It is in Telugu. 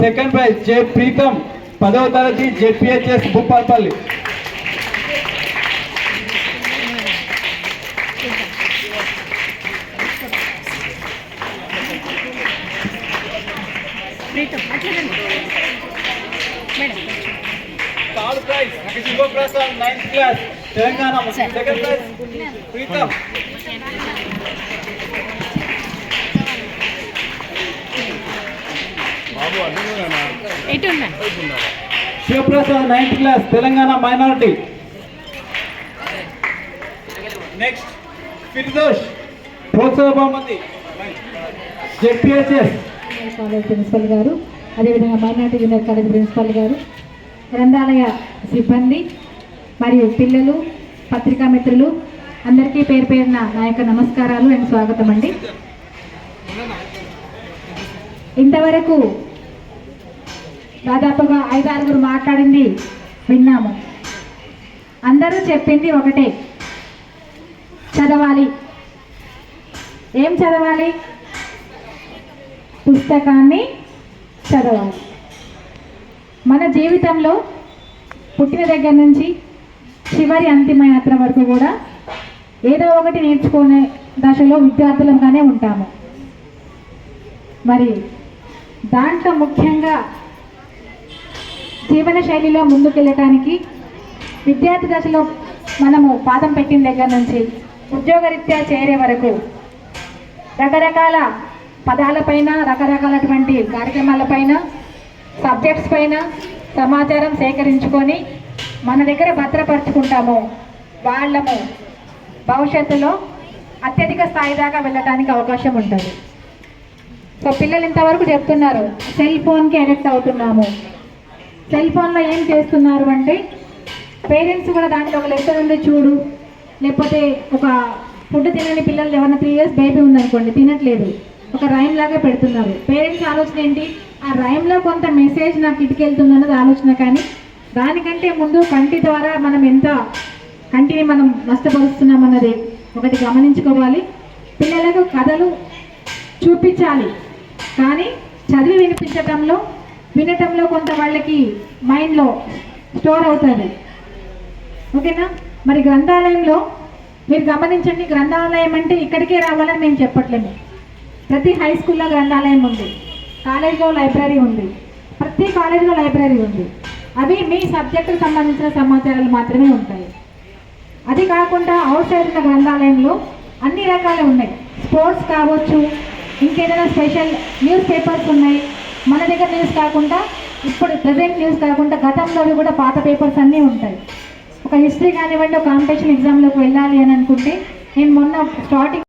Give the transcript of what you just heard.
సెకండ్ ప్రైజ్ జే ప్రీతం పదవ తరగతి JPHS Bhupalpally. Third prize Shivaprasad ninth class Telangana second prize. Preetham. ఎటు ఉన్నా Shivaprasad ninth class Telangana minority. Next Firdous. ప్రోత్సాహ బహుమతి. జెడ్పిహెచ్ఎస్. కాలేజ్ ప్రిన్సిపల్ గారు అదేవిధంగా మైనార్టీ జూనియర్ కాలేజ్ ప్రిన్సిపల్ గారు గ్రంథాలయ సిబ్బంది మరియు పిల్లలు పత్రికా మిత్రులు అందరికీ పేరు పేరున నా యొక్క నమస్కారాలు అండ్ స్వాగతం అండి. ఇంతవరకు దాదాపుగా ఐదు ఆరుగురు మాట్లాడింది విన్నాము. అందరూ చెప్పింది ఒకటే చదవాలి. ఏం చదవాలి? పుస్తకాన్ని చదవాలి. మన జీవితంలో పుట్టిన దగ్గర నుంచి చివరి అంతిమ యాత్ర వరకు కూడా ఏదో ఒకటి నేర్చుకునే దశలో విద్యార్థులంగానే ఉంటాము. మరి దాంట్లో ముఖ్యంగా జీవన శైలిలో ముందుకెళ్ళటానికి విద్యార్థి దశలో మనము పాదం పెట్టిన దగ్గర నుంచి ఉద్యోగరీత్యా చేరే వరకు రకరకాల పదాలపైన రకరకాలటువంటి కార్యక్రమాలపైన సబ్జెక్ట్స్ పైన సమాచారం సేకరించుకొని మన దగ్గర భద్రపరుచుకుంటాము. వాళ్ళము భవిష్యత్తులో అత్యధిక స్థాయి దాకా వెళ్ళడానికి అవకాశం ఉంటుంది. సో పిల్లలు ఇంతవరకు చెప్తున్నారు సెల్ ఫోన్కి అడిక్ట్ అవుతున్నాము. సెల్ ఫోన్లో ఏం చేస్తున్నారు అంటే పేరెంట్స్ కూడా దాంట్లో ఒక లెక్క ఉండి చూడు. లేకపోతే ఒక ఫుడ్ తినని పిల్లలు ఎవరైనా త్రీ ఇయర్స్ బేబీ ఉందనుకోండి తినట్లేదు. ఒక రైమ్ లాగా పెడుతున్నారు. పేరెంట్స్ ఆలోచన ఏంటి? ఆ రైమ్లో కొంత మెసేజ్ నాకు ఇటుకెళ్తుందన్నది ఆలోచన కానీ దానికంటే ముందు కంటి ద్వారా మనం ఎంత కంటిని మనం నష్టపరుస్తున్నాం అన్నది ఒకటి గమనించుకోవాలి. పిల్లలకు కథలు చూపించాలి. కానీ చదివి వినిపించటంలో వినటంలో కొంత వాళ్ళకి మైండ్లో స్టోర్ అవుతుంది. ఓకేనా? మరి గ్రంథాలయంలో మీరు గమనించండి గ్రంథాలయం అంటే ఇక్కడికే రావాలని మేము చెప్పట్లేము. ప్రతి హై స్కూల్లో గ్రంథాలయం ఉంది. కాలేజ్లో లైబ్రరీ ఉంది. ప్రతి కాలేజీలో లైబ్రరీ ఉంది. అవి మీ సబ్జెక్టుకు సంబంధించిన సమాచారాలు మాత్రమే ఉంటాయి. అది కాకుండా అవుట్ సైడ్ ఉన్న గ్రంథాలయంలో అన్ని రకాలు ఉన్నాయి. స్పోర్ట్స్ కావచ్చు ఇంకేదైనా స్పెషల్ న్యూస్ పేపర్స్ ఉన్నాయి. మన దగ్గర న్యూస్ కాకుండా ఇప్పుడు ప్రజెంట్ న్యూస్ కాకుండా గతంలోవి కూడా పాత పేపర్స్ అన్నీ ఉంటాయి. ఒక హిస్టరీ కానివ్వండి ఒక కాంపిటీషన్ ఎగ్జామ్లోకి వెళ్ళాలి అని అనుకుంటే నేను మొన్న స్టార్టింగ్